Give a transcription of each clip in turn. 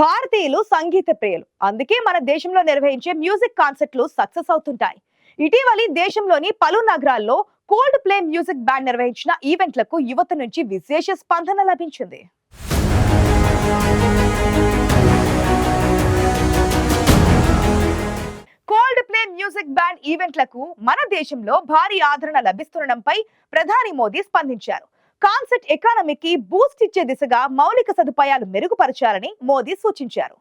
భారతీయులు సంగీత ప్రియులు. అందుకే మన దేశంలో నిర్వహించే మ్యూజిక్ కాన్సర్ట్లు సక్సెస్ అవుతుంటాయి. ఇటీవలి దేశంలోని పలు నగరాల్లో కోల్డ్ ప్లే మ్యూజిక్ బ్యాండ్ నిర్వహించిన ఈవెంట్లకు యువత నుంచి విశేష స్పందన లభించింది. కోల్డ్ ప్లే మ్యూజిక్ బ్యాండ్ ఈవెంట్లకు మన దేశంలో భారీ ఆదరణ లభిస్తుండడంపై ప్రధాని మోదీ స్పందించారు. కాన్సెప్ట్ ఎకానమీకి బూస్ట్ ఇచ్చే దిశగా మౌలిక సదుపాయాలు మెరుగుపరచాలని మోదీ సూచించారు.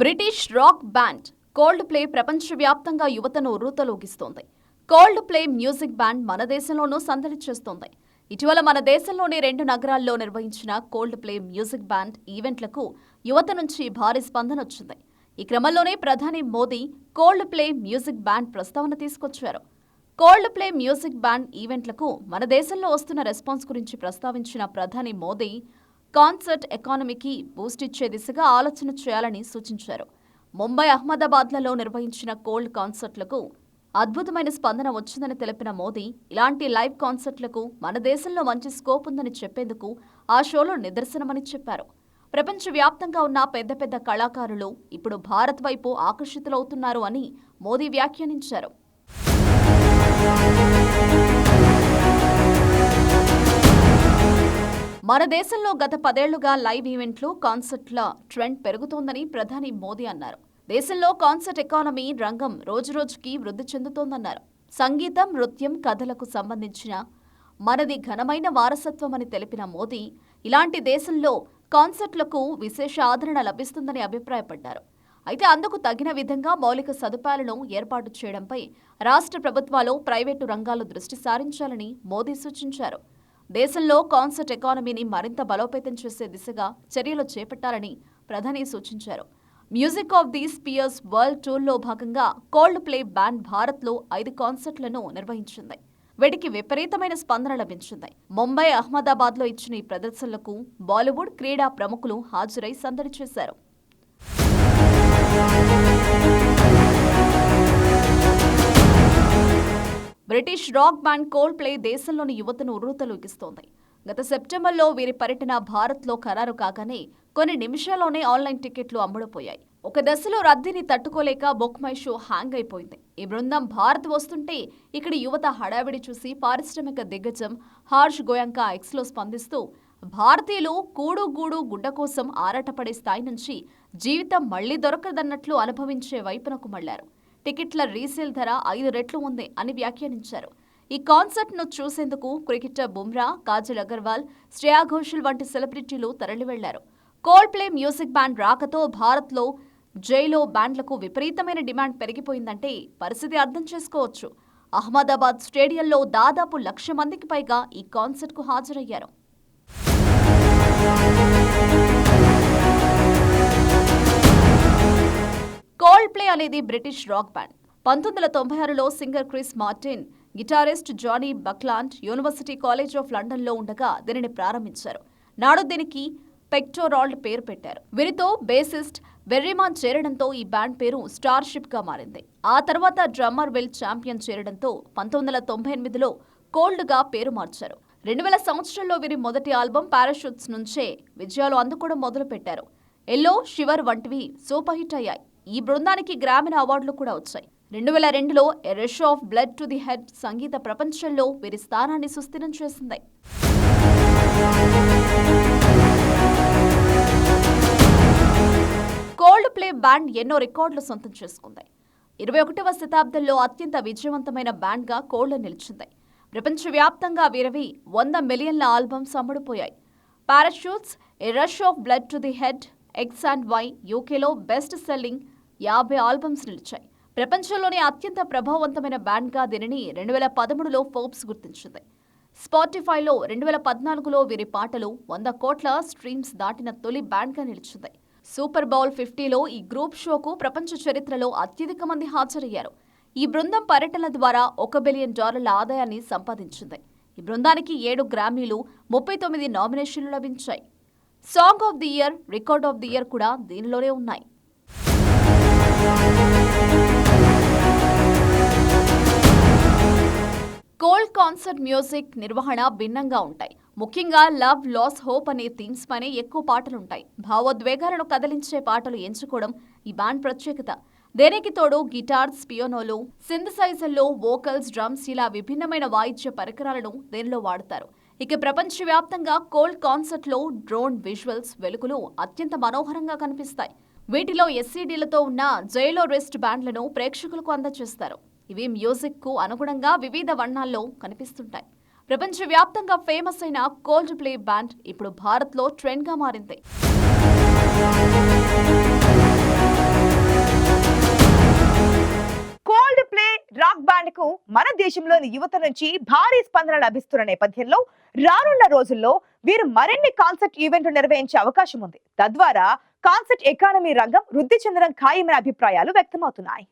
British rock band Coldplay ప్రపంచవ్యాప్తంగా యువతను రూతలోగిస్తోంది. కోల్డ్ ప్లే మ్యూజిక్ బ్యాండ్ మన దేశంలోనూ సందడి చేస్తోంది. ఇటీవల మన దేశంలోని రెండు నగరాల్లో నిర్వహించిన కోల్డ్ ప్లే మ్యూజిక్ బ్యాండ్ ఈవెంట్లకు యువత నుంచి భారీ స్పందన వచ్చింది ఈ క్రమంలోనే ప్రధాని Modi Coldplay music band ప్రస్తావన తీసుకొచ్చారు. కోల్డ్ ప్లే మ్యూజిక్ బ్యాండ్ ఈవెంట్లకు మన దేశంలో వస్తున్న రెస్పాన్స్ గురించి ప్రస్తావించిన ప్రధాని మోదీ కాన్సర్ట్ ఎకానమీకి బూస్ట్ ఇచ్చే దిశగా ఆలోచన చేయాలని సూచించారు. ముంబై అహ్మదాబాద్లలో నిర్వహించిన కోల్డ్ కాన్సర్ట్లకు అద్భుతమైన స్పందన వచ్చిందని తెలిపిన మోదీ ఇలాంటి లైవ్ కాన్సర్ట్లకు మన దేశంలో మంచి స్కోప్ ఉందని చెప్పేందుకు ఆ షోలో నిదర్శనమని చెప్పారు. ప్రపంచవ్యాప్తంగా ఉన్న పెద్ద పెద్ద కళాకారులు ఇప్పుడు భారత్ వైపు ఆకర్షితులవుతున్నారు అని మోదీ వ్యాఖ్యానించారు. మన దేశంలో గత పదేళ్ళుగా లైవ్ ఈవెంట్లు కాన్సర్ట్ల ట్రెండ్ పెరుగుతోందని ప్రధాని మోదీ అన్నారు. దేశంలో కాన్సర్ట్ ఎకానమీ రంగం రోజురోజుకి వృద్ధి చెందుతోందన్నారు. సంగీతం నృత్యం కథలకు సంబంధించిన మనది ఘనమైన వారసత్వం అని తెలిపిన మోదీ ఇలాంటి దేశంలో కాన్సర్ట్లకు విశేష ఆదరణ లభిస్తుందని అభిప్రాయపడ్డారు. అయితే అందుకు తగిన విధంగా మౌలిక సదుపాయాలను ఏర్పాటు చేయడంపై రాష్ట్ర ప్రభుత్వాలు ప్రైవేటు రంగాలు దృష్టి సారించాలని మోదీ సూచించారు. దేశంలో కాన్సర్ట్ ఎకానమీని మరింత బలోపేతం చేసే దిశగా చర్యలు చేపట్టాలని ప్రధాని సూచించారు. Music of the spheres world టూర్లో భాగంగా కోల్డ్ ప్లే బ్యాండ్ భారత్లో ఐదు కాన్సర్ట్లను నిర్వహించింది. వీటికి విపరీతమైన స్పందన లభించింది. ముంబై అహ్మదాబాద్లో ఇచ్చిన ఈ ప్రదర్శనలకు బాలీవుడ్ క్రీడా ప్రముఖులు హాజరై సందడి చేశారు. British rock band Coldplay దేశంలోని యువతను ఉర్రూతలూగిస్తోంది. గత సెప్టెంబర్లో వీరి పర్యటన భారత్లో ఖరారు కాగానే కొన్ని నిమిషాల్లోనే ఆన్లైన్ టికెట్లు అమ్ముడుపోయాయి. ఒక దశలో రద్దీని తట్టుకోలేక బొక్మై షో హ్యాంగ్ అయిపోయింది. ఈ బృందం భారత్ వస్తుంటే ఇక్కడ యువత హడావిడి చూసి పారిశ్రామిక దిగ్గజం హార్ష్ గోయంకా ఎక్స్లో స్పందిస్తూ భారతీయులు కూడు గూడు గుడ్డ కోసం ఆరాటపడే స్థాయి నుంచి జీవితం మళ్ళీ దొరకదన్నట్లు అనుభవించే వైపునకు మళ్ళారు టికెట్ల రీసేల్ ధర ఐదు రెట్లు ఉంది అని వ్యాఖ్యానించారు. ఈ కాన్సర్ట్ను చూసేందుకు క్రికెటర్ బుమ్రా కాజల్ అగర్వాల్ శ్రేయా ఘోషల్ వంటి సెలబ్రిటీలు తరలివెళ్ళారు. కోల్డ్ ప్లే మ్యూజిక్ బ్యాండ్ రాకతో భారత్లో జైలో బ్యాండ్లకు విపరీతమైన డిమాండ్ పెరిగిపోయిందంటే పరిస్థితి అర్థం చేసుకోవచ్చు. అహ్మదాబాద్ స్టేడియంలో దాదాపు లక్ష మందికి పైగా ఈ కాన్సర్ట్కు హాజరయ్యారు. కోల్డ్ ప్లే అనేది బ్రిటిష్ రాక్ బ్యాండ్. పంతొమ్మిది వందల తొంభై ఆరులో singer Chris Martin guitarist Jonny Buckland university college of లండన్లో ఉండగా దీనిని ప్రారంభించారు. నాడు దీనికి పెక్టోరాల్డ్ పేరు పెట్టారు. వీరితో బేసిస్ట్ వెర్రిమాన్ చేరడంతో ఈ బ్యాండ్ పేరు స్టార్షిప్గా మారింది. ఆ తర్వాత డ్రమ్మర్ వెల్ ఛాంపియన్ చేరడంతో పంతొమ్మిది వందల తొంభై ఎనిమిదిలో కోల్డ్గా పేరు మార్చారు. రెండు వేల సంవత్సరంలో వీరి మొదటి ఆల్బమ్ పారాషూట్స్ నుంచే విజయాలు అందుకోవడం మొదలుపెట్టారు. ఎల్లో షివర్ వంటివి సూపర్ హిట్ అయ్యాయి. ఈ బృందానికి గ్రామీణ అవార్డులు కూడా వచ్చాయి. రెండు వేల రెండులో a rush of blood to the head సంగీత ప్రపంచంలో వీరి స్థానాన్ని సుస్థిరం చేసింది. ప్లే బ్యాండ్ ఎన్నో రికార్డులు సొంతం చేసుకుంది. ఇరవై ఒకటవ శతాబ్దంలో అత్యంత విజయవంతమైన బ్యాండ్గా కోల్డ్ నిలిచింది. ప్రపంచవ్యాప్తంగా వీరవి వంద మిలియన్ల albums అమ్ముడుపోయాయి. Parachutes a rush of blood to the head X and Y యూకేలో బెస్ట్ సెల్లింగ్ యాభై ఆల్బమ్స్ నిలిచాయి. ప్రపంచంలోనే అత్యంత ప్రభావవంతమైన బ్యాండ్గా దీనిని రెండు వేల పదమూడులో ఫోర్బ్స్ గుర్తించింది. స్పాటిఫైలో రెండు వేల పద్నాలుగులో వీరి పాటలు వంద కోట్ల స్ట్రీమ్స్ దాటిన తొలి బ్యాండ్గా నిలిచింది. సూపర్ బౌల్ ఫిఫ్టీలో ఈ గ్రూప్ షోకు ప్రపంచ చరిత్రలో అత్యధిక మంది హాజరయ్యారు. ఈ బృందం పర్యటనల ద్వారా ఒక బిలియన్ డాలర్ల ఆదాయాన్ని సంపాదించింది. ఈ బృందానికి ఏడు గ్రామీలు ముప్పై తొమ్మిది నామినేషన్లు లభించాయి. Song of the year record of the year కూడా దీనిలోనే ఉన్నాయి. కోల్డ్ కాన్సర్ట్ మ్యూజిక్ నిర్వహణ భిన్నంగా ఉంటాయి. ముఖ్యంగా లవ్ లాస్ హోప్ అనే థీమ్స్ పైనే ఎక్కువ పాటలుంటాయి. భావోద్వేగాలను కదిలించే పాటలు ఎంచుకోవడం ఈ బ్యాండ్ ప్రత్యేకత. దేనికి తోడు గిటార్స్ పియోనోలు సింథసైజర్లు వోకల్స్ డ్రమ్స్ ఇలా విభిన్నమైన వాయిద్య పరికరాలను దీనిలో వాడతారు? ఇక ప్రపంచవ్యాప్తంగా కోల్డ్ కాన్సర్ట్లో డ్రోన్ విజువల్స్ వెలుగులు అత్యంత మనోహరంగా కనిపిస్తాయి. వీటిలో ఎస్సీడీలతో ఉన్న జైలో రెస్ట్ బ్యాండ్లను ప్రేక్షకులకు అందజేస్తారు ఇవి మ్యూజిక్కు అనుగుణంగా వివిధ వర్ణాల్లో కనిపిస్తుంటాయి. ప్రపంచవ్యాప్తంగా ఫేమస్ అయిన కోల్డ్ ప్లే బ్యాండ్ ఇప్పుడు భారత్లో ట్రెండ్గా మారింది. కోల్డ్ ప్లే రాక్ బ్యాండ్కు మన దేశంలోని యువత నుంచి భారీ స్పందన లభిస్తున్న నేపథ్యంలో రానున్న రోజుల్లో వీరు మరిన్ని కాన్సర్ట్ ఈవెంట్లు నిర్వహించే అవకాశం ఉంది. తద్వారా కాన్సర్ట్ ఎకానమీ రంగం వృద్ధి చెందడం ఖాయమైన అభిప్రాయాలు వ్యక్తమవుతున్నాయి.